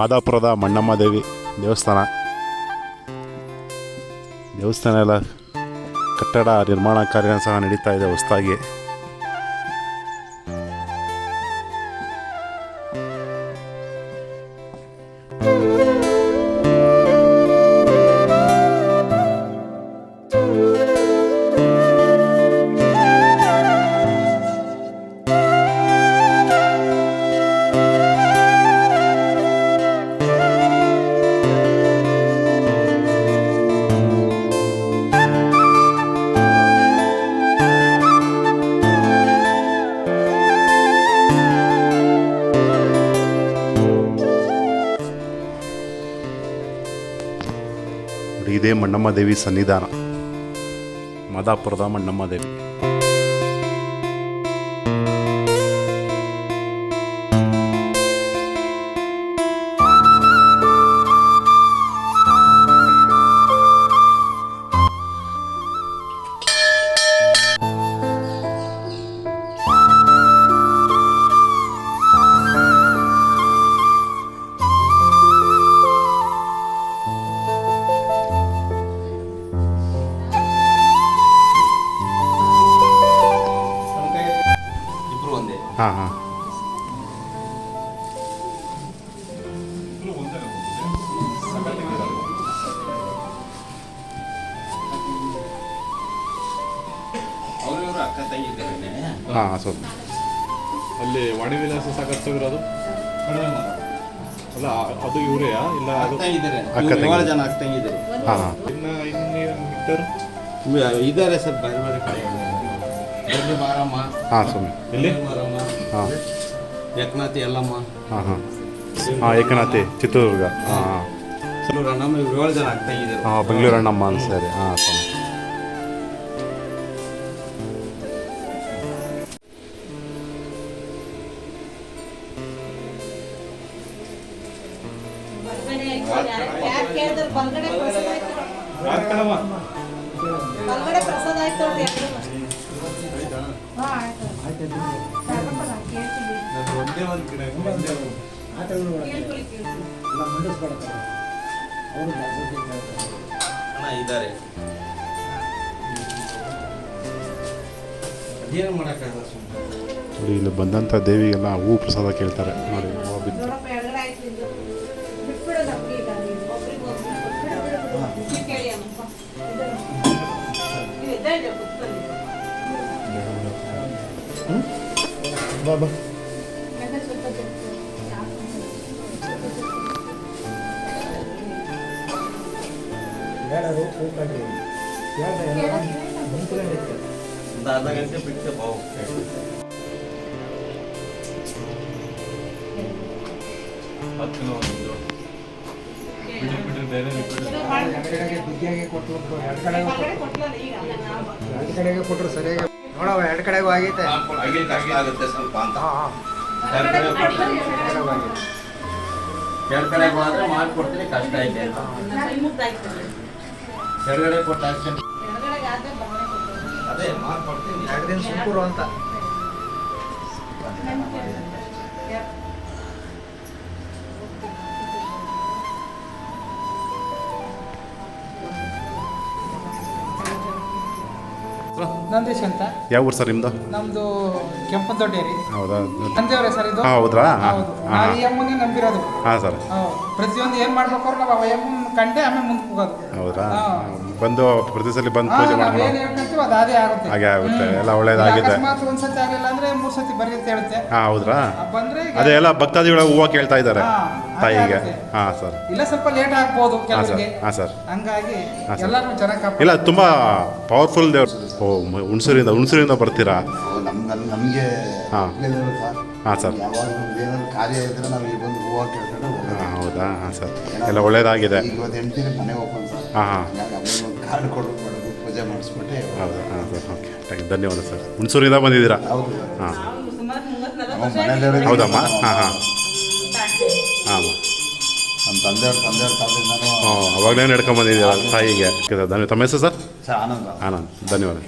ಮಾದಾಪುರದ ಮಣ್ಣಮ್ಮ ದೇವಿ ದೇವಸ್ಥಾನ. ದೇವಸ್ಥಾನ ಎಲ್ಲ ಕಟ್ಟಡ ನಿರ್ಮಾಣ ಕಾರ್ಯ ಸಹ ನಡೀತಾ ಇದೆ ಹೊಸದಾಗಿ. ಇದೇ ಮಣ್ಣಮ್ಮ ದೇವಿ ಸನ್ನಿಧಾನ ಮಾದಾಪುರದ ಮಣ್ಣಮ್ಮ ಹಾಂ ಸೊ ಅಲ್ಲಿ ವಾಣಿವಿಲಾಸ ಸಾಕಷ್ಟಿರೋದು ಅಲ್ಲ ಅದು ಇವರೇ ಇಲ್ಲ ಅದು ಅಕ್ಕ ತಂಗಿ. ಏಳು ಜನ ಅಕ್ಕ ತಂಗಿ ಇದ್ದಾರೆ ಹಾಂ. ಹಾಂ ಇನ್ನ ಇನ್ನೇನು ಮಿಕ್ಟರ್ ಇವ್- ಇದ್ದಾರೆ ಸರ್ ಬೇರೆ ಬೇರೆ ಕಡೆ. ಹಾಂ ಸ್ವಾಮಿ ಎಲ್ಲಿ? ಮಾರಮ್ಮ ಹಾಂ. ಏಕನಾಥಿ ಎಲ್ಲಮ್ಮ ಹಾಂ ಹಾಂ. ಹಾಂ ಏಕನಾಥಿ ಚಿತ್ರದುರ್ಗ. ಹಾಂ ಹಾಂ. ಕೆಲವರು ಅಣ್ಣಮ್ಮ ಇವ್ರು ಏಳು ಜನ ಅಕ್ಕ ಹಾಂ ಬೆಂಗಳೂರು ಅಣ್ಣಮ್ಮ ಅಂತ ಸರಿ ಹಾಂ ಸ್ವಾಮಿ ಬಲ್ಗಡೆ ಪ್ರಸಾದ ಆಯ್ತು. ಬಲ್ಗಡೆ ಪ್ರಸಾದ ಆಯ್ತು ನೋಡ್ರಿ ಎಲ್ರಿಗೂ. ಹಾ, ಆಯ್ತು. ಸಾಕಪ್ಪ, ನಾನ್ ಕೇಳ್ತೀನಿ. ಕೇಳ್ಕೊಳ್ಳಿ, ಕೇಳ್ಕೊಳ್ಳಿ. ಅಣ್ಣ ಇದ್ದಾರೆ. ಅದೇನು ಮಾಡೋಕ್ಕಾಗಲ್ಲ ಸುಮ್ಮನೆ ನೋಡಿ ಇಲ್ಲಿ ಬಂದಂಥ ದೇವಿಗೆಲ್ಲ ಹೂ ಪ್ರಸಾದ ಕೇಳ್ತಾರೆ. ನೋಡಿ ಹೂವು ಬಿದ್ದು 달 전부터예요. 응? 봐봐. दादा कैसे पिक्चर भाव अच्छा ನಾವು ಎರಡು ಕಡೆಗೆ ಕೊಟ್ಟರು ಸರಿಯಾಗಿ. ನೋಡವ ಎರಡು ಕಡೆಗೂ ಆಗೈತೆ. ಕಷ್ಟ ಆಗುತ್ತೆ ಸ್ವಲ್ಪ ಅಂತ. ಎರಡು ಕಡೆಗೆ ಹೋದ್ರೆ ಮಾಡ್ಕೊಡ್ತೀನಿ ಕಷ್ಟ ಐತೆ ಎರಡು. ಕೆಳಗಡೆ ಕೊಟ್ಟ ಅಷ್ಟೇ. ಅದೇ ಮಾಡ್ಕೊಡ್ತೀನಿ ಎರಡು ದಿನ ಸುಂಕೂರು ಅಂತ. ನಂದೀಶ್ ಅಂತ. ಯಾವ ಊರು ಸರ್ ನಿಮ್ಮದು ನಮ್ದು ಕೆಂಪದೊಡ್ಡೇರಿ ಹೌದಾ? ತಂದೆಯವರೇ ಸರ್ ಇದು? ಹಾಂ ಹೌದ್ರಾ? ಹೌದು. ನಾವು ಈ ಅಮ್ಮನೇ ನಂಬಿರೋದು. ಹಾಂ ಸರ್. ಹೌದು. ಪ್ರತಿಯೊಂದು ಏನ್ ಮಾಡ್ಬೇಕು ನಾವು ಆ ಕಂಡೆ ಆಮೇಲೆ ಮುಂದೆ ಹೋಗೋದು. ಹೌದ್ರಾ ಹಾ. ಬಂದು ಪ್ರದೇಶದಲ್ಲಿ ಸಲ ಬಂದು ಪೂಜೆ ಮಾಡ್ಕೊಂಡು ಏನು ಹೇಳ್ಕೊಂತೀವಿ ಅದು ಅದೇ ಆಗುತ್ತೆ. ಹಾಗೆ ಆಗುತ್ತೆ. ಎಲ್ಲ ಒಳ್ಳೇದಾಗಿದೆ. ಅಕಸ್ಮಾತ್ ಒಂದ್ ಸತಿ ಆಗಿಲ್ಲ ಅಂದ್ರೆ ಮೂರು ಸತಿ ಬರೀ ಅಂತ ಹೇಳುತ್ತೆ. ಹಾಂ ಹೌದ್ರಾ? ಬಂದ್ರೆ ಈಗ- ಅದೇ ಎಲ್ಲ ಭಕ್ತಾದಿಗಳ ಹೂವು ಕೇಳ್ತಾ ಇದ್ದಾರೆ. ಹಾ, ಹಾಗೆ. ತಾಯಿಗೆ ಆಗುತ್ತೆ. ಹಾಂ ಸರ್. ಇಲ್ಲ ಸ್ವಲ್ಪ ಲೇಟ್ ಆಗ್ಬೋದು ಹಾಂ ಸರ್. ಕೆಲವರಿಗೆ. ಹಾಂ ಸರ್. ಹಂಗಾಗಿ ಎಲ್ಲರೂ ಸರ್. ಚೆನ್ನಾಗಿ ಕಾಪಾಡ ಇಲ್ಲ ತುಂಬ ಪವರ್ಫುಲ್ ದೇವ್ರು. ಓ ಮ- ಹುಣಸೂರಿಂದ ಹುಣಸೂರಿಂದ ಬರ್ತೀರಾ? ನಮ್ಗೆ ನಮಗೆ ಹಾ. ಹಾಂ ಸರ್. ಯಾವಾಗ ಏನಾದ್ರು ಕಾರ್ಯ ಇದ್ರೆ ನಾವು ಇಲ್ಲಿ ಬಂದು ಹೂವು ಕೇಳ್ಕೊಂಡು. ಹಾಂ ಹೌದಾ? ಹಾಂ ಸರ್. ಎಲ್ಲ ಒಳ್ಳೇದಾಗಿದೆ. ಇವತ್ತು ಹೆಂಡ್ತೀನಿ ಮನೆ ಓಪನ್ ಸರ್ ಹಾಂ ಹಾಂ. ಹಂಗಾಗಿ ಅಮ್ಮನ ಒಂದು ಕಾರ್ಡ್ ಕೊಡ್ಬಿಟ್ಟು ಮಾಡೋದು ಪೂಜೆ ಮಾಡಿಸ್ಬಿಟ್ಟೆ ಹೌದಾ ಹಾಂ ಸರ್. ಓಕೆ ಥ್ಯಾಂಕ್ ಧನ್ಯವಾದ ಸರ್. ಹುಣಸೂರಿಂದ ಬಂದಿದ್ದೀರಾ? ಹೌದು ಹಾಂ. ಹೌದಮ್ಮ? ಹಾಂ ಹಾಂ. ಹಾಂ ನಮ್ಮ ತಂದೆಯವ್ರ ತಂದೆಯವ್ರ ಕಾಲದಿಂದನೂ ಹಾಂ ಅವಾಗಲೇ ನಡ್ಕೊಂಬಂದಿದ್ದೀರಾ ತಾಯಿಗೆ ಓಕೆ ಸರ್. ಧನ್ಯ ತಮ್ಮ ಹೆಸರು ಸರ್? ಸರ್ ಆನಂದ. ಆನಂದ್. ಧನ್ಯವಾದ.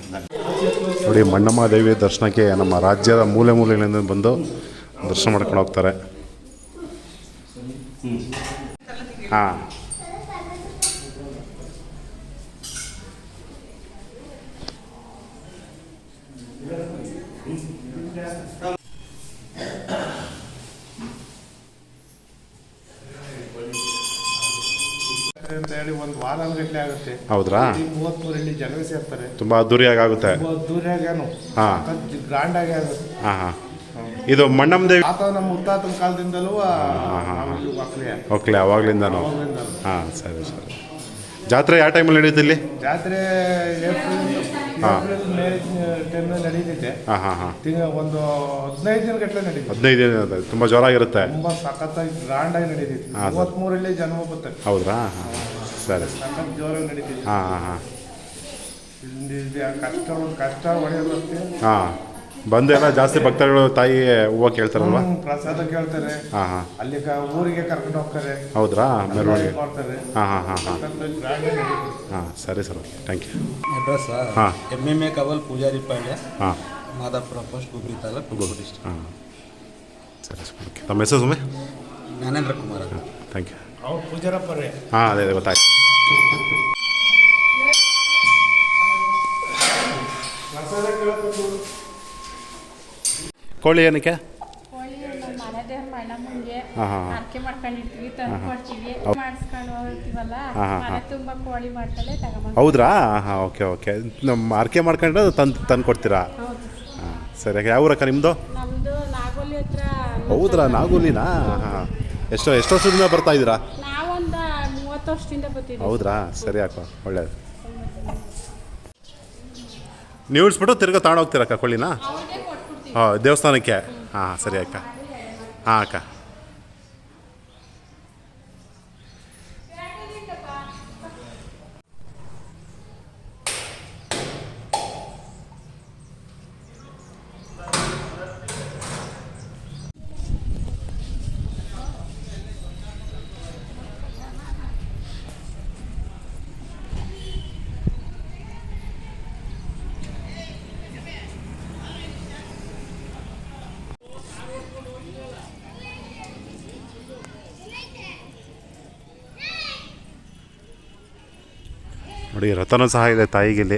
ನೋಡಿ ಮಣ್ಣಮ್ಮ ದೇವಿ ದರ್ಶನಕ್ಕೆ ನಮ್ಮ ರಾಜ್ಯದ ಮೂಲೆ ಮೂಲೆಗಳಿಂದ ಬಂದು ದರ್ಶನ ಮಾಡ್ಕೊಂಡು ಹೋಗ್ತಾರೆ. ಹಾಂ. ಅಂತ ಹೇಳಿ ಒಂದು ವಾರ ಗಟ್ಟಲೆ ಆಗುತ್ತೆ. ಹೌದ್ರಾ? ಜನ ಮೂವತ್ಮೂರು ಹಳ್ಳಿ ಜನವೇ ಸೇರ್ತಾರೆ. ತುಂಬಾ ಅದ್ದೂರಿಯಾಗಿ ಆಗುತ್ತೆ. ದೂರಾಗೇನು ಹಾಂ. ಗ್ರಾಂಡ್ ಆಗಿ ಆಗುತ್ತೆ ಹಾಂ ಹಾಂ. ಇದು ಮಣ್ಣಮ್ಮ ದೇವಿ ತಾತ ನಮ್ಮ ಮುತ್ತಾತನ ಕಾಲದಿಂದಲೂ ಓಕೆ ಅವಾಗ್ಲಿಂದನೂ. ಹಾಂ ಸರಿ ಸರಿ. ಜಾತ್ರೆ ಯಾವ ಟೈಮಲ್ಲಿ ನಡೆಯುತ್ತೆ ಇಲ್ಲಿ? ಜಾತ್ರೆ ಟೆನ್ ನಡೀತೈತೆ. ಹಾಂ ಹಾಂ ಹಾಂ. ಒಂದು ಹದಿನೈದು ದಿನ ಗಟ್ಟಲೆ ನಡೀತೈತೆ. ಹದಿನೈದು ದಿನ ತುಂಬ ಜೋರಾಗಿರುತ್ತೆ. ತುಂಬ ಸಖತ್ತಾಗಿ ಗ್ರಾಂಡ್ ಆಗಿ ನಡೀತೈತೆ. ಹಾ, ಸರ್. ಮೂವತ್ಮೂರಲ್ಲಿ ಜನ್ಮ ಬರ್ತದೆ ಹೌದ್ರಾ? ಹಾಂ ಸರಿ ಸಖತ್ ಜೋರಾಗಿ ನಡೀತೈತೆ. ಹಾಂ ಹಾಂ ಹಾಂ. ಕಷ್ಟ ಒಂದು ಕಷ್ಟ ಹೊಡೆಯೋದು ಹಾಂ. ಬಂದು ಎಲ್ಲ ಜಾಸ್ತಿ ಭಕ್ತರುಗಳು ತಾಯಿ ಹೂವ ಕೇಳ್ತಾರಲ್ವಾ? ಹ್ಮ್, ಪ್ರಸಾದ ಕೇಳ್ತಾರೆ. ಹಾಂ ಹಾಂ. ಅಲ್ಲಿ ಕ- ಊರಿಗೆ ಕರ್ಕೊಂಡು ಹೋಗ್ತಾರೆ. ಹೌದ್ರಾ? ಮೆರವಣಿಗೆ ಮಾಡ್ತಾರೆ. ಹಾಂ ಹಾಂ ಹಾಂ ಹಾಂ. ಸರಿ ಸರ್ ಥ್ಯಾಂಕ್ ಯು ಅಡ್ರೆಸ್ ಹಾಂ. M M A Kaval Pujari Palya ಹಾಂ. ಮಾದಾಪುರ ಪೋಸ್ಟ್ ಗುಬ್ರಿ ತಾಲೂಕು ಗುಬ್ರಿ. ಡಿಸ್ಟ್ರಿಕ್ಟ್ ಹಾಂ. ಸರಿ ಸರ್ ಓಕೆ. ತಮ್ಮ ಹೆಸರು ಸುಮ್ಮನೆ ಜ್ಞಾನೇಂದ್ರ ಕುಮಾರ್ ಅಂತ. ಥ್ಯಾಂಕ್ ಯು ಅವ್ರು ಪೂಜಾರಪ್ಪರೇ ಹಾಂ ಅದೇ ಅದೇ ಗೊತ್ತಾಯ್ತು. ಪ್ರಸಾದ ಕೇಳಬೇಕು ಕೋಳಿ ಏನಕ್ಕೆ? ಕೋಳಿ ನಮ್ಮ ಮನೆ ದೇವ್ರ ಮಣ್ಣಮ್ಮಂಗೆ ಹಾಂ ಹಾಂ ಹಾಂ. ಆರ್ಕೆ ಮಾಡ್ಕೊಂಡಿರ್ತೀವಿ ತಂದು ಕೊಡ್ತೀವಿ. ಹೌದು. ಮಾಡಿಸ್ಕೊಂಡು ಹೋಗ್ತೀವಲ್ಲ ಹಾಂ, ಹಾಂ, ಮನೆ ಹಾಂ. ತುಂಬ ಕೋಳಿ ಮಾಡ್ತಾಳೆ ತಗೊಂಬಂದು ಹೌದ್ರಾ? ಹಾಂ ಓಕೆ ಓಕೆ. ನಮ್ಮ ಆರ್ಕೆ ಮಾಡ್ಕೊಂಡ್ರೆ ತಂದು ತಂದು ಕೊಡ್ತೀರಾ? ಹೌದು. ಹಾಂ ಸರಿ ಯಾವ ಊರಕ್ಕ ನಿಮ್ಮದು ನಮ್ದು ನಾಗೋಲಿ ಹತ್ರ. ಹೌದ್ರಾ ನಾಗೂಲಿನಾ? ಹಾಂ ಎಷ್ಟೋ ಎಷ್ಟು ವರ್ಷದಿಂದ ಬರ್ತಾ ಇದ್ದೀರಾ ನಾವೊಂದ ಮೂವತ್ತು ವರ್ಷದಿಂದ ಬರ್ತಿದ್ವಿ ಹೌದ್ರಾ? ಸರಿ ಅಕ್ಕ ಒಳ್ಳೇದು. ನೀವು ಇಳಿಸ್ಬಿಟ್ಟು ತಿರ್ಗಾ ತಗೊಂಡೋಗ್ತೀರಕ್ಕ ಕೊಳ್ಳಿನ ಅವ್ರಿಗೆ ಕೊಟ್ಬಿಡ್ತೀವಿ ಹಾಂ ದೇವಸ್ಥಾನಕ್ಕೆ? ಹಾಂ ಸರಿ ಅಕ್ಕ. ಹಾಂ ಅಕ್ಕ. ನೋಡಿ ರಥನೂ ಸಹ ಇದೆ ತಾಯಿಗಿಲ್ಲಿ.